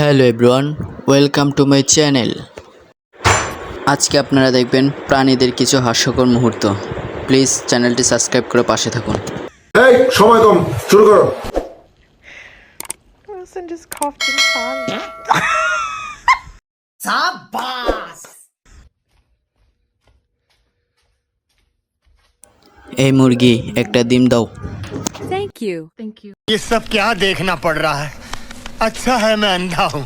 Hello everyone welcome to my channel আজকে আপনারা দেখবেন প্রাণীদের কিছু হাস্যকর মুহূর্ত প্লিজ চ্যানেলটি সাবস্ক্রাইব করে পাশে থাকুন এই সময় কম শুরু করো Wilson just coughed in fun. এই মুরগি একটা ডিম দাও Thank you. ये सब क्या देखना पड़ रहा है अच्छा है मैं अंधा हूँ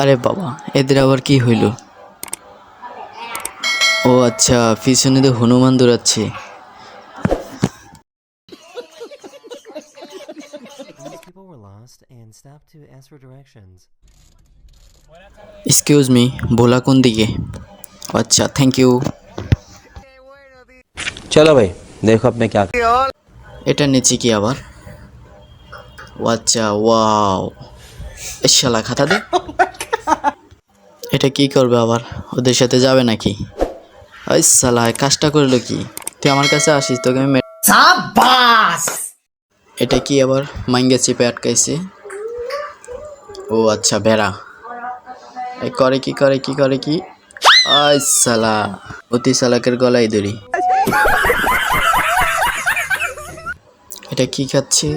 আরে বাবা এদের আবার কি হইল ও আচ্ছা পিছনে তো হনুমান দৌড়াচ্ছে These people were lost and stopped to ask for directions. Excuse me Bhola কোন দিকে আচ্ছা থ্যাংক ইউ चलो भाई देखो अब मैं क्या এটা নিচে কি আবার ও আচ্ছা ওয়াও শালা খাতা দে। এটা কি করবে আবার? ওদের সাথে যাবে নাকি? ওই শালা কাজটা করল কি? তুই আমার কাছে আসিস তোকে আমি এটা কি আবার? মাইঙ্গা চিপে আটকাইছে। ও আচ্ছা ভেড়া এই করে কি করে কি করে কি? আই সালা অতি সালাকের গলায় দড়ি। এটা কি খাচ্ছে?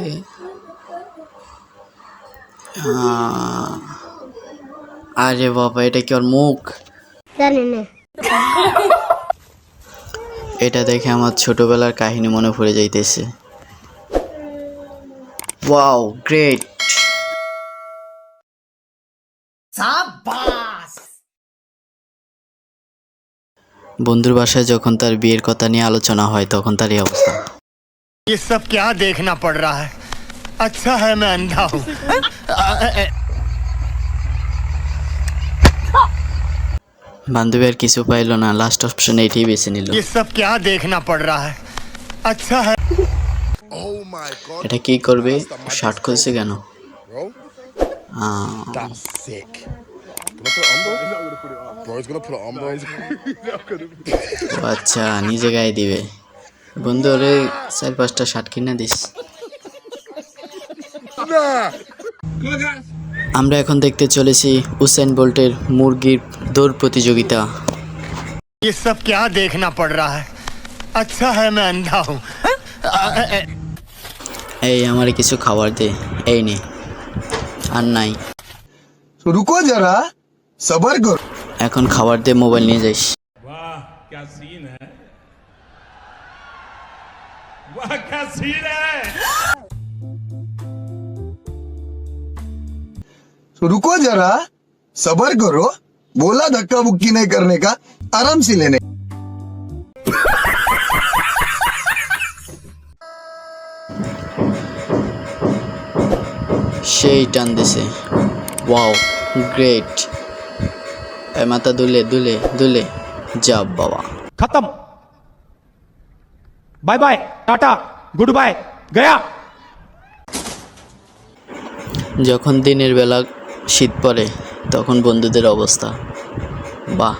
আরে বাবা এটা কি ওর মুখ এটা দেখে আমার ছোটবেলার কাহিনী মনে পড়ে যাইতেছে ওয়াও গ্রেট বন্ধুর বাসায় যখন তার বিয়ের কথা নিয়ে আলোচনা হয় তখন তার এই অবস্থা ये सब क्या देखना पड़ रहा है अच्छा है मैं अंधा हूँ বান্ধবী কিছু পাইল না লাস্ট অপশন এইটি বেছে নিল। এটা কি করবে? শার্ট খুলছে কেন? আচ্ছা নিজে গায়ে দিবে। বন্ধু ওরে চার পাঁচটা শার্ট কিনে দিস। আমরা এখন দেখতে চলেছি উসেন বোল্টের মুরগির দৌড় প্রতিযোগিতা ये सब क्या देखना पड़ रहा है अच्छा है मैं अंधा हूँ এই আমার কিছু খাবার দে এই নে আর নাই तो रुको जरा सबर करो এখন খাবার দে মোবাইল নিয়ে যাইস वाह क्या सीन है वाह क्या सीन है रुको जरा सबर करो बोला धक्का बुक्की नहीं करने का आराम से लेने সেই টান দিছে ওয়াও গ্রেট এ মাথা দুলে দুলে দুলে যা বাবা खत्म bye bye tata good bye गया যখন দিনের বেলা শীত পড়ে তখন বন্ধুদের অবস্থা বাহ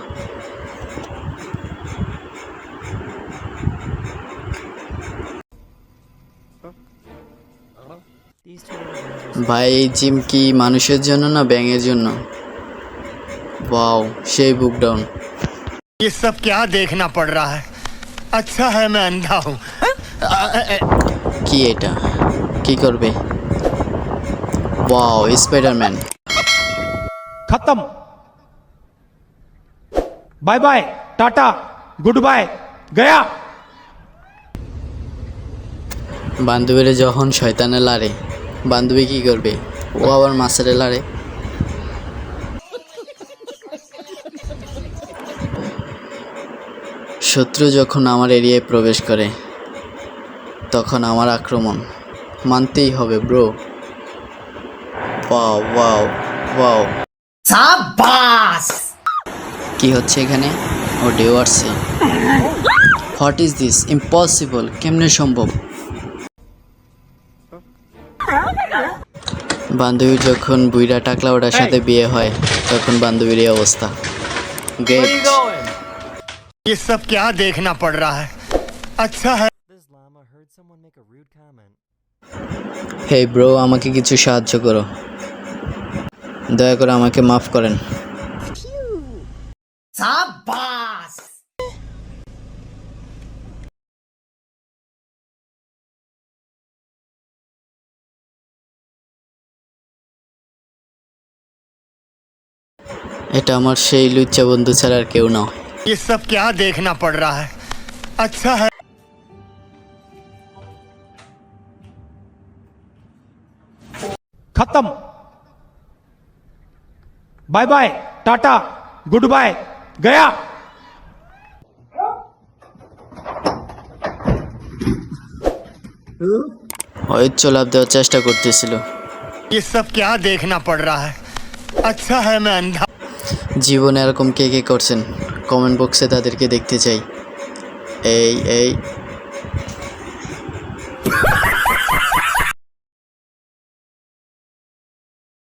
These two little guys ভাই এই জিম কি মানুষের জন্য না ব্যাঙের জন্য ওয়াও সেই বুক ডাউন ये सब क्या देखना पड़ रहा है अच्छा है मैं अंधा हूँ কি এটা কি করবে ওয়াও স্পাইডারম্যান খতম bye bye tata goodbye গয়া বান্ধবীরা যখন শয়তানে লারে, বান্ধবী কি করবে? ও আবার মাছেরে লারে। শত্রু যখন আমার এরিয়ায় প্রবেশ করে, তখন আমার আক্রমণ মানতেই হবে ব্রো ওয়াও ওয়াও ওয়াও কি হচ্ছে এখানে ও ডেও আসছে হোয়াট ইজ দিস ইম্পসিবল কেমনে সম্ভব বান্ধবীর যখন বুইরা টাকলা ওটার সাথে বিয়ে হয় তখন বান্ধবীর এই অবস্থা গ্রেট ये सब क्या देखना पड़ रहा है अच्छा है This llama heard someone make a rude comment. Hey bro আমাকে কিছু সাহায্য করো দয়া করে আমাকে মাফ করেন এটা আমার সেই লুচ্চা বন্ধু ছাড়া আর কেউ না ये सब क्या देखना पड़ रहा है अच्छा है खत्म bye bye tata good bye गया অয়ুচ্চ লাভ দেওয়ার চেষ্টা করতেছিল ये सब क्या देखना पड़ रहा है अच्छा है मैं अंधा জীবনে এরকম কে কে করছেন কমেন্ট বক্সে তাদেরকে দেখতে চাই এই এই